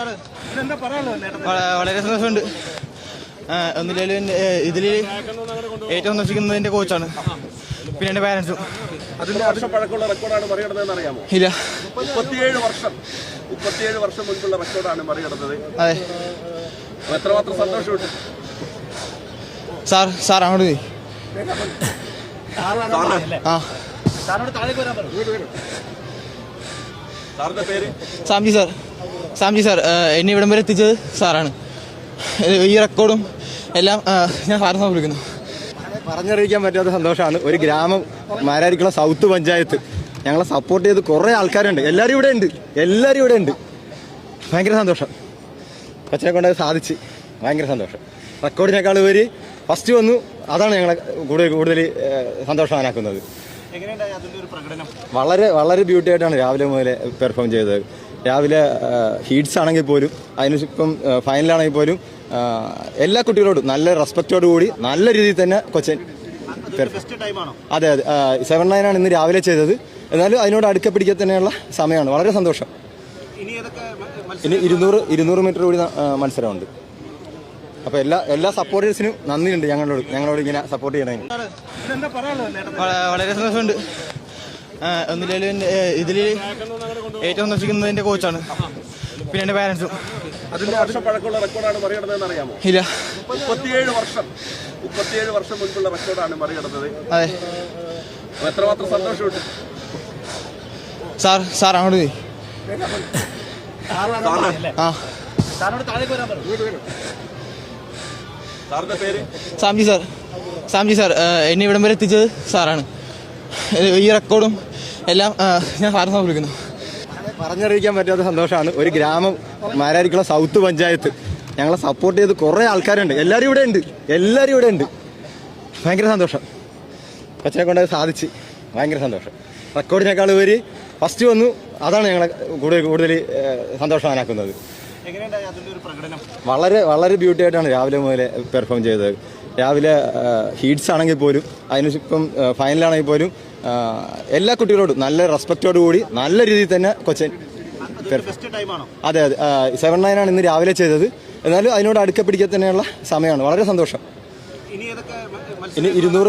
വള- വളരെ സന്തോഷമുണ്ട്. ഒന്നിലും ഇതിൽ ഏറ്റവും സന്തോഷിക്കുന്നത് എന്റെ കോച്ചാണ് പിന്നെ എന്റെ പാരൻസും അതിന്റെ വർഷം പഴക്കമുള്ള റെക്കോർഡാണ് മറികടന്നതെന്ന് അറിയാമോ? ഇല്ല. മുപ്പത്തിയേഴ് വർഷം. മുപ്പത്തിയേഴ് വർഷം മുൻപുള്ള റെക്കോർഡാണ് മറികടന്നത്. അതെ. എത്രമാത്രം സന്തോഷമുണ്ട്? സാർ സാർ അങ്ങോട്ട് പോയി. ആ. സാറിന്റെ പേര്? സാംജി സാർ. സാംജി സാർ എന്നെ ഇവിടം വരെ എത്തിച്ചത് സാറാണ്. ഈ റെക്കോർഡും എല്ലാം ഞാൻ സാറിന് സമർപ്പിക്കുന്നു പറഞ്ഞറിയിക്കാൻ പറ്റാത്ത സന്തോഷമാണ്. ഒരു ഗ്രാമം മാരാരിക്കുള്ള സൗത്ത് പഞ്ചായത്ത്. ഞങ്ങളെ സപ്പോർട്ട് ചെയ്ത് കുറേ ആൾക്കാരുണ്ട്. എല്ലാവരും ഇവിടെ ഉണ്ട്. എല്ലാവരും ഇവിടെ ഉണ്ട്. ഭയങ്കര സന്തോഷം. കൊച്ചിനെ കൊണ്ട് അത് സാധിച്ച് ഭയങ്കര സന്തോഷം. റെക്കോർഡിനേക്കാൾ ഉപരി ഫസ്റ്റ് വന്നു. അതാണ് ഞങ്ങളെ കൂടുതൽ കൂടുതൽ സന്തോഷവാനാക്കുന്നത്. വളരെ വളരെ ബ്യൂട്ടി ആയിട്ടാണ് രാവിലെ മുതലേ പെർഫോം ചെയ്തത്. രാവിലെ ഹീറ്റ്സ് ആണെങ്കിൽ പോലും അതിന് ഇപ്പം ഫൈനലാണെങ്കിൽ പോലും എല്ലാ കുട്ടികളോടും നല്ല റെസ്പെക്റ്റോടു കൂടി നല്ല രീതിയിൽ തന്നെ കൊച്ചൻ അതെ അതെ. സെവൻ നയൻ ആണ് ഇന്ന് രാവിലെ ചെയ്തത്. എന്നാലും അതിനോട് അടുക്ക പിടിക്കാൻ തന്നെയുള്ള സമയമാണ്. വളരെ സന്തോഷം. ഇനി ഇരുന്നൂറ് ഇരുന്നൂറ് മീറ്റർ കൂടി മത്സരമുണ്ട്. അപ്പൊ എല്ലാ എല്ലാ സപ്പോർട്ടേഴ്സിനും നന്ദിയുണ്ട് ഞങ്ങളോട് ഞങ്ങളോട് ഇങ്ങനെ സപ്പോർട്ട് ചെയ്യണമെങ്കിൽ വള- വളരെ സന്തോഷമുണ്ട്. ഒന്നിലും ഇതിൽ ഏറ്റവും സന്തോഷിക്കുന്നത് എന്റെ കോച്ചാണ്. പിന്നെ എന്റെ പാരൻസും അതിന്റെ വർഷം പഴക്കമുള്ള റെക്കോർഡാണ് മറികടന്നതെന്ന് അറിയാമോ? ഇല്ല. മുപ്പത്തിയേഴ് വർഷം. മുപ്പത്തിയേഴ് വർഷം മുൻപുള്ള റെക്കോർഡാണ് മറികടന്നത്. അതെ. എത്രമാത്രം സന്തോഷമുണ്ട്? സാർ സാർ അങ്ങോട്ട് പോയി. ആ. സാറിന്റെ പേര്? സാംജി സാർ. സാംജി സാർ എന്നെ ഇവിടം വരെ എത്തിച്ചത് സാറാണ്. ഈ റെക്കോർഡും എല്ലാം ഞാൻ സാറിന് സമർപ്പിക്കുന്നു പറഞ്ഞറിയിക്കാൻ പറ്റാത്ത സന്തോഷമാണ്. ഒരു ഗ്രാമം മാരാരിക്കുള്ള സൗത്ത് പഞ്ചായത്ത്. ഞങ്ങളെ സപ്പോർട്ട് ചെയ്ത് കുറേ ആൾക്കാരുണ്ട്. എല്ലാവരും ഇവിടെ ഉണ്ട്. എല്ലാവരും ഇവിടെ ഉണ്ട്. ഭയങ്കര സന്തോഷം. കൊച്ചിനെ കൊണ്ട് സാധിച്ച് ഭയങ്കര സന്തോഷം. റെക്കോർഡിനേക്കാൾ ഉപരി ഫസ്റ്റ് വന്നു. അതാണ് ഞങ്ങളെ കൂടുതൽ കൂടുതൽ സന്തോഷവാനാക്കുന്നത്. വളരെ വളരെ ബ്യൂട്ടി ആയിട്ടാണ് രാവിലെ മുതലെ പെർഫോം ചെയ്തത്. രാവിലെ ഹീറ്റ്സ് ആണെങ്കിൽ പോലും അതിന് ഇപ്പം ഫൈനലാണെങ്കിൽ പോലും എല്ലാ കുട്ടികളോടും നല്ല റെസ്പെക്റ്റോടു കൂടി നല്ല രീതിയിൽ തന്നെ കൊച്ചൻ അതെ അതെ. സെവൻ നയൻ ആണ് ഇന്ന് രാവിലെ ചെയ്തത്. എന്നാലും അതിനോട് അടുക്ക പിടിക്കാൻ തന്നെയുള്ള സമയമാണ്. വളരെ സന്തോഷം. ഇനി ഇരുന്നൂറ്